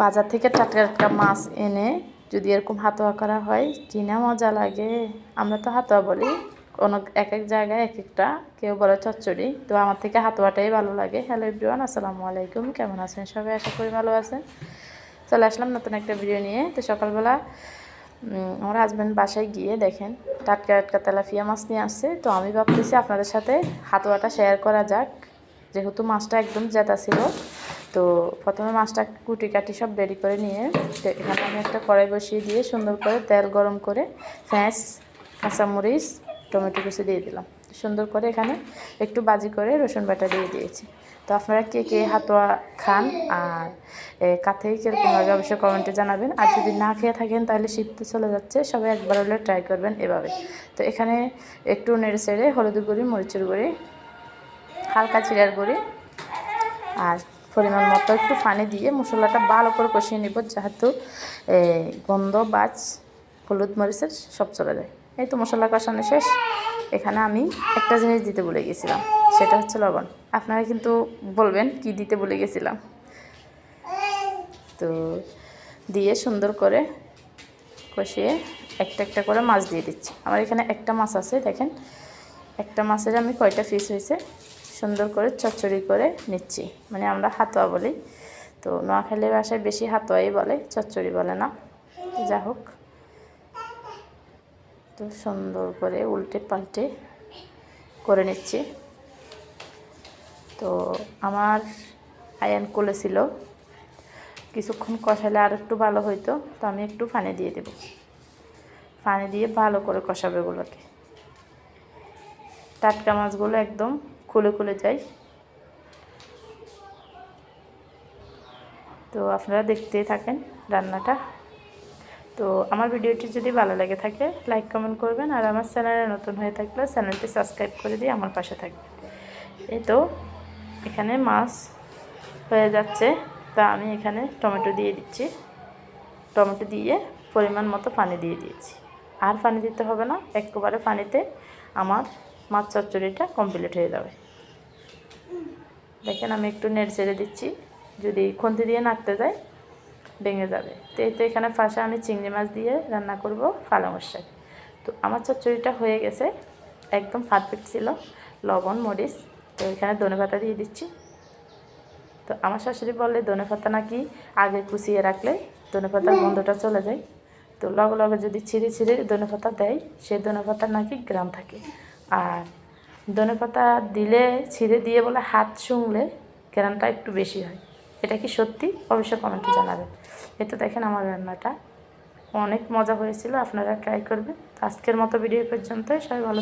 বাজার থেকে টাটকা টাটকা মাছ এনে যদি এরকম হাতোয়া করা হয়, কিনা মজা লাগে। আমরা তো হাতোয়া বলি। কোনো এক এক জায়গায় এক একটা, কেউ বলে চচ্চড়ি। তো আমার থেকে হাতোয়াটাই ভালো লাগে। হ্যালো এভরিওয়ান আসসালামু আলাইকুম। কেমন আছেন সবাই? আশা করি ভালো আছেন। চলে আসলাম নতুন একটা ভিডিও নিয়ে। তো সকালবেলা আমার হাজব্যান্ড বাসায় গিয়ে দেখেন, টাটকা টাটকা তেলাফিয়া মাছ নিয়ে আসছে। তো আমি ভাবতেছি আপনাদের সাথে হাতোয়াটা শেয়ার করা যাক। যেহেতু মাছটা একদম জেতা ছিল তো প্রথমে মাছটা কুটি কাটি সব রেডি করে নিয়ে এখানে আমি একটা কড়াই বসিয়ে দিয়ে সুন্দর করে তেল গরম করে ফ্যাঁস, কাঁচামরিচ, টমেটো কুচি দিয়ে দিলাম। সুন্দর করে এখানে একটু বাজি করে রসুন বাটা দিয়ে দিয়েছি। তো আপনারা কে কে হাতোয়া খান আর কাথেই কীরকম অবশ্যই কমেন্টে জানাবেন। আর যদি না খেয়ে থাকেন তাহলে শীত তো চলে যাচ্ছে, সবাই একবার হলে ট্রাই করবেন এভাবে। তো এখানে একটু নেড়ে চেড়ে হলুদ গুঁড়ি, মরিচের গুঁড়ি, হালকা চিড়ার গুঁড়ি আর পরিমাণ মতো একটু পানি দিয়ে মশলাটা ভালো করে কষিয়ে নেব, যেহেতু গন্ধ, বাজ, হলুদ মরিচের সব চলে যায়। এই তো মশলা কষানো শেষ। এখানে আমি একটা জিনিস দিতে ভুলে গেছিলাম, সেটা হচ্ছে লবণ। আপনারা কিন্তু বলবেন কি দিতে ভুলে গেছিলাম। তো দিয়ে সুন্দর করে কষিয়ে একটা একটা করে মাছ দিয়ে দিচ্ছি। আমার এখানে একটা মাছ আছে, দেখেন। একটা মাছের আমি কয়টা পিস হয়েছে? সুন্দর করে চচ্চড়ি করে নিচ্ছি। মানে আমরা হাতোয়া বলি। তো নোয়াখালী ভাষায় বেশি হাতোয়াই বলে, চচ্চড়ি বলে না। যা হোক। তো সুন্দর করে উল্টে পাল্টে করে নিচ্ছি। তো আমার আয়ান কোলে ছিল। কিছুক্ষণ কষালে আর একটু ভালো হইতো, তো আমি একটু পানি দিয়ে দেব। পানি দিয়ে ভালো করে কষাবে ওগুলোকে। টাটকা মাছগুলো একদম খুলে খুলে যায় তো আপনারা দেখতেই থাকেন রান্নাটা। তো আমার ভিডিওটি যদি ভালো লাগে থাকে, লাইক, কমেন্ট করবেন। আর আমার চ্যানেলে নতুন হয়ে থাকলে চ্যানেলটি সাবস্ক্রাইব করে দিয়ে আমার পাশে থাকবেন। এই তো এখানে মাছ হয়ে যাচ্ছে। তা আমি এখানে টমেটো দিয়ে দিচ্ছি। টমেটো দিয়ে পরিমাণ মতো পানি দিয়ে দিয়েছি। আর পানি দিতে হবে না, একবারে পানিতে আমার মাছ চচ্চড়িটা কমপ্লিট হয়ে যাবে। দেখেন আমি একটু নেড়ে ছেড়ে দিচ্ছি। যদি খুন্তি দিয়ে নাড়তে যায়, ভেঙে যাবে। তো এই তো এখানে ফাঁসা আমি চিংড়ি মাছ দিয়ে রান্না করব পালংয়ের শাক তো আমার চচ্চড়িটা হয়ে গেছে, একদম পারফেক্ট ছিল। লবণ, মরিচ, তো এখানে ধনে পাতা দিয়ে দিচ্ছি। তো আমার শাশুড়ি বললে ধনে পাতা নাকি আগে কুচিয়ে রাখলে ধনে পাতার গন্ধটা চলে যায়। তো লগে লগে যদি ছিঁড়ে ছিঁড়ে ধনে পাতা দেয়, সে ধনে পাতার নাকি গ্রাম থাকে। আর ধনে পাতা দিলে, ছিঁড়ে দিয়ে বলে হাত শুংলে কেরানটা একটু বেশি হয়। এটা কি সত্যি? অবশ্যই কমেন্টে জানাবেন। এ তো দেখেন আমার রান্নাটা অনেক মজা হয়েছিল, আপনারা ট্রাই করবেন। আজকের মতো ভিডিও পর্যন্তই, সবাই ভালো